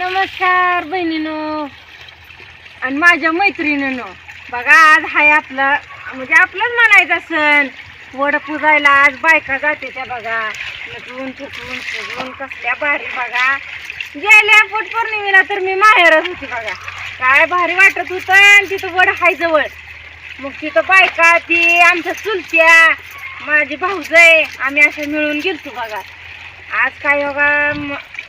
नमस्कार बहिणीनो. आणि माझ्या मैत्रिणीनो. बघा आज हाय आपला म्हणजे आपलंच म्हणायचा सण वड पुजायला आज बायका जाते त्या बघा. नटून फुटून फुगून कसल्या भारी बघा. गेल्या पोट पौर्णिमेला तर मी माहेरच होती बघा. काय भारी वाटत होतं आणि तिथं वड हाय जवळ. मग तिथं बायका ती आमच्या चुलत्या माझी भाऊज आहे आम्ही अशा मिळून गेलतो बघा. आज काय बघा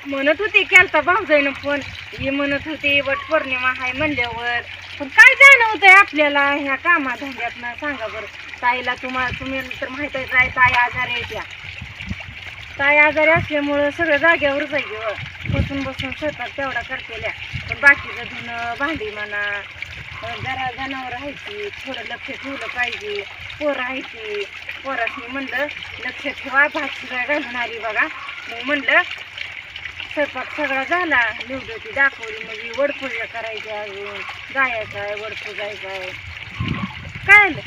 म्हणत होती केलता भाऊजाईनं फोन ही म्हणत होती वट पौर्णिमा हाय म्हणल्यावर. पण काय जाणवतंय आपल्याला ह्या कामाधंद्यातनं? सांगा बरं. ताईला तुम्हाला तुम्ही तर माहीत आहे ताई आजारी आहे त्या. ताई आजारी असल्यामुळं सगळं जाग्यावरच आहे व बसून बसून स्वयंपाक तेवढा करतेल्या पण बाकीचं धुणं भांडी म्हणा जरा जनावर राहायची थोडं लक्ष ठेवलं पाहिजे. पोरं आहे पोरासनी म्हणलं लक्ष ठेवा भात शिवाय घालणारी बघा. मग म्हणलं स्वयंपाक सगळा झाला. निवडती दाखवली. म्हणजे वडपूजा करायची अजून जायचं आहे वडपूजायचं आहे. काय आलं?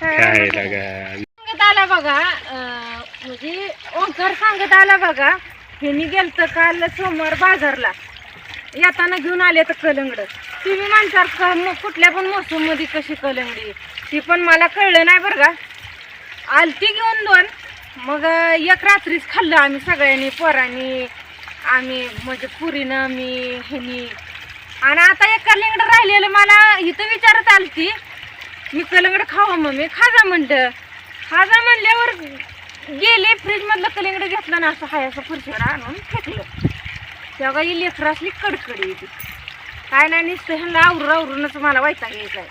सांगत आला बघा म्हणजे ओंकार सांगत आला बघा ह्यांनी गेलतं काल सोमवार बाजारला. येताना घेऊन आले तर कलंगड. तुम्ही म्हणतात का मग कुठल्या पण मोसममध्ये कशी कलंगडी? ती पण मला कळलं नाही बरं का. आलती घेऊन दोन. मग एक रात्रीच खाल्लं आम्ही सगळ्यांनी पोरांनी. आम्ही म्हणजे पुरीनं मी ह्यानी आणि आता एका लिंगडं राहिलेलं मला इथं विचारत आलती मी कलिंगड खावा मम्मी खाजा म्हणलं. खाजा म्हणल्यावर गेले फ्रीजमधलं कलिंगड घेतलं ना असं हाय असं फरशीवर आणून फेकलं. तेव्हा ही लेकरं असली कडकडी येते काय नाही निसतं ह्यांना आवरून आवरूनच मला वाईटा घ्यायचा आहे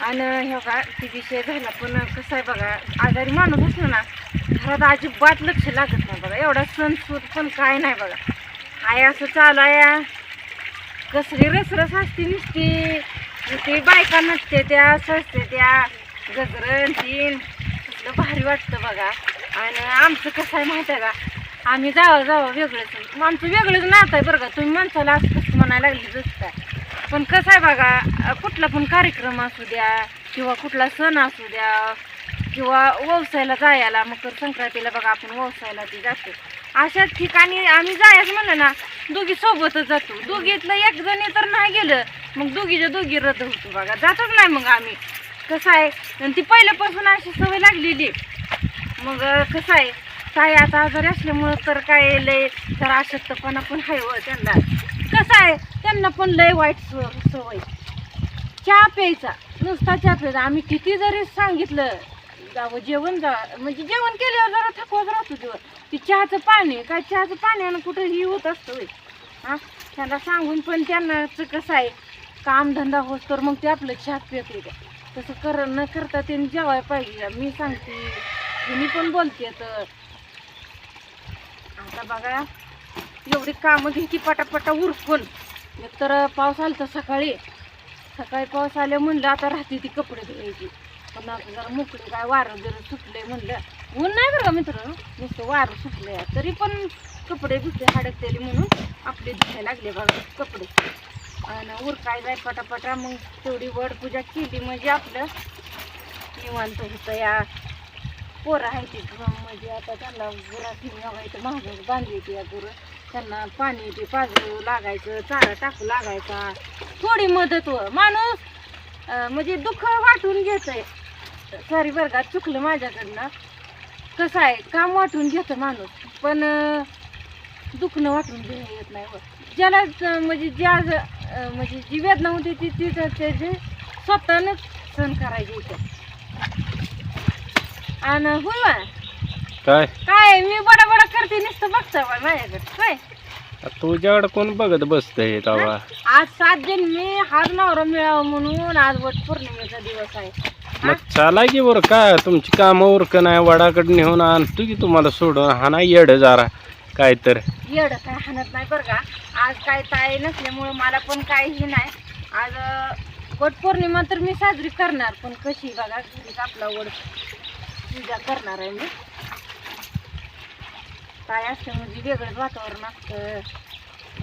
आणि हे का ती विषय झाला पण कसं आहे बघा आजारी माणूस असलो ना घरात अजिबात लक्ष लागत नाही बघा. एवढा सणसूद पण काय नाही बघा. आहे असं चालू आहे. कसली रसरस असते नुसती. ते बायका नसते त्या ससते त्या गजरन तीन. कसलं भारी वाटतं बघा. आणि आमचं कसं आहे माहिती आहे का? आम्ही जावं जावं वेगळंच. आमचं वेगळंच नातं आहे बरं का. तुम्ही माणसाला असं कसं म्हणायला लागली जसं पण कसं आहे बघा कुठला पण कार्यक्रम असू द्या किंवा कुठला सण असू द्या किंवा व्यवसायाला जायला मकर संक्रांतीला बघा आपण व्यवसायाला ती जातो. अशाच ठिकाणी आम्ही जायचं म्हणलं ना दोघी सोबतच जातो. दोघीतलं एक जणी तर नाही गेलं मग दोघीच्या दोघी रद्द होतो बघा. जातच नाही मग आम्ही. कसं आहे आणि ती पहिल्यापासून अशी सवय लागलेली मग कसं आहे ताई आता आजारी असल्यामुळं तर काय लय तर अशक्तपणा पण आहे व त्यांना. कसं आहे? त्यांना पण लय वाईट स- सवय. चहा प्यायचा. नुसता चहा प्यायचा. आम्ही किती जरी सांगितलं जावं जेवण जा म्हणजे जेवण केल्यावर जरा थकवत राहतो जेवण ती चहाचं पाणी काय चहाचं पाण्यानं कुठं ही होत असतं होय? हां? त्यांना सांगून पण त्यांनाच कसं आहे? कामधंदा होत तर मग ते आपलं चहा पित होते. तसं कर न करता त्यांनी जेवायला पाहिजे. मी सांगते. मी पण बोलते तर आता बघा. एवढी कामं घ्यायची पटापटा उरकून. एकतर पाऊस आला तर सकाळी. सकाळी पाऊस आल्या म्हणलं आता राहते ती कपडे धुवायची. पण आता जरा मोकळे काय वारं जरा सुटले म्हणलं. ऊन नाही बरं का मित्र? नुसतं वारं सुटलंय. तरी पण कपडे धुते हडकलेले म्हणून. आपले धुवायला लागले बघा कपडे. आणि उरकाय जाय पटापटा. मग तेवढी वड पूजा केली म्हणजे आपलं निवांत होतं या. पोरं आहे ती. म्हणजे आता त्यांना गुराची लागायचं महाग बांधली ती या गुरं. त्यांना पाणी ते पाजू लागायचं चारा टाकू लागायचा. थोडी मदत व माणूस म्हणजे दुःख वाटून घेतंय. सॉरी वर्गात चुकलं माझ्याकडनं. कसं आहे काम वाटून घेतं माणूस पण दुखणं वाटून घे येत नाही व. ज्याला म्हणजे ज्या म्हणजे जी वेदना होती ती ती त्याचे जे स्वतःनंच सहन करायची होत्या आणि होय बा. काय? काय मी बडा बडा करते नुसतं बघता माझ्याकडे. काय तुझ्याकडे कोण बघत बसतंय तवा? आज सात दिन मी हाच नवरा मिळावा म्हणून आज वट पौर्णिमेचा दिवस आहे. मग चाला की बरं काय तुमची कामं उरक नाही वडाकडे नेऊन आणतो की तुम्हाला सोडून? हा नाही येड जरा काय तर येड काय हाणत नाही बरं का? आज काय ताई नसल्यामुळं मला पण काहीही नाही. आज अं, वट पौर्णिमा तर मी साजरी करणार पण कशी? बघा घरीच आपला वड. पूजा करणार आहे मी. काय असतं म्हणजे वेगळंच वातावरण असतं.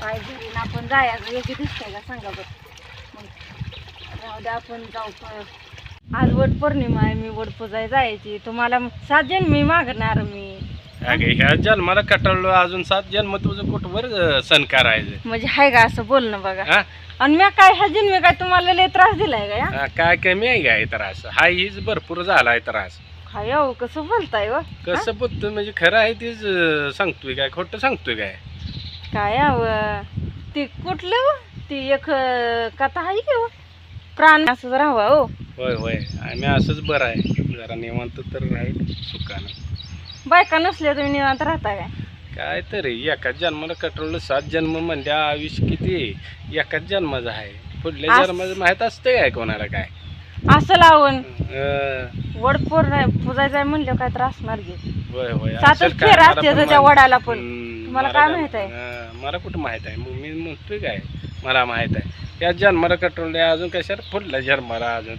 काय घरी ना आपण जायचं योग्य दिसतंय का सांगा बरं. मग राहू द्या आपण जाऊ प- आज वट पौर्णिमा आहे मी वड पूजाय जायची. तुम्हाला साजेन मी मागणार मी. अगे ह्या जन्माला कटाळलो अजून सात जन्म तुझं कुठवर सण करायचं? म्हणजे हाय का असं बोलणं बघा? आणि मी काय ह्या जन्मी काय तुम्हाला लय त्रास दिलाय का काय कमी आहे काय त्रास? हा हीच भरपूर झालाय त्रास. काय अहो कसं बोलताय व कसं बोलतोय? म्हणजे खरं आहे तीच अं, सांगतोय काय? खोटं सांगतोय काय? काय अव ती कुठलं व? ती एक अं, कथा आहे की व? प्राण असंच राहावा हो. होय होय. आम्ही असंच बरं आहे. जरा निवांत तर राहील सुखानं. बायका नसल्या तुम्ही निवांत राहता काय? काय तरी एकाच जन्माला कटवलं सात जन्म म्हणजे आयुष्य किती? एकाच जन्माचं आहे. पुढल्या आस- जन्माचं माहीत असतं काय कोणाला काय? असं लावून. अं, वड पोर नाही पुजायचं आहे म्हणलं काय त्रास होय होय. सातच फेर असते त्याच्या वडाला पण. तुम्हाला मला काय माहीत आहे? मला कुठं माहीत आहे? मी म्हणतोय काय? मला माहीत आहे. या जन्माला कटवलं अजून कशाला? पुढल्या जन्माला अजून.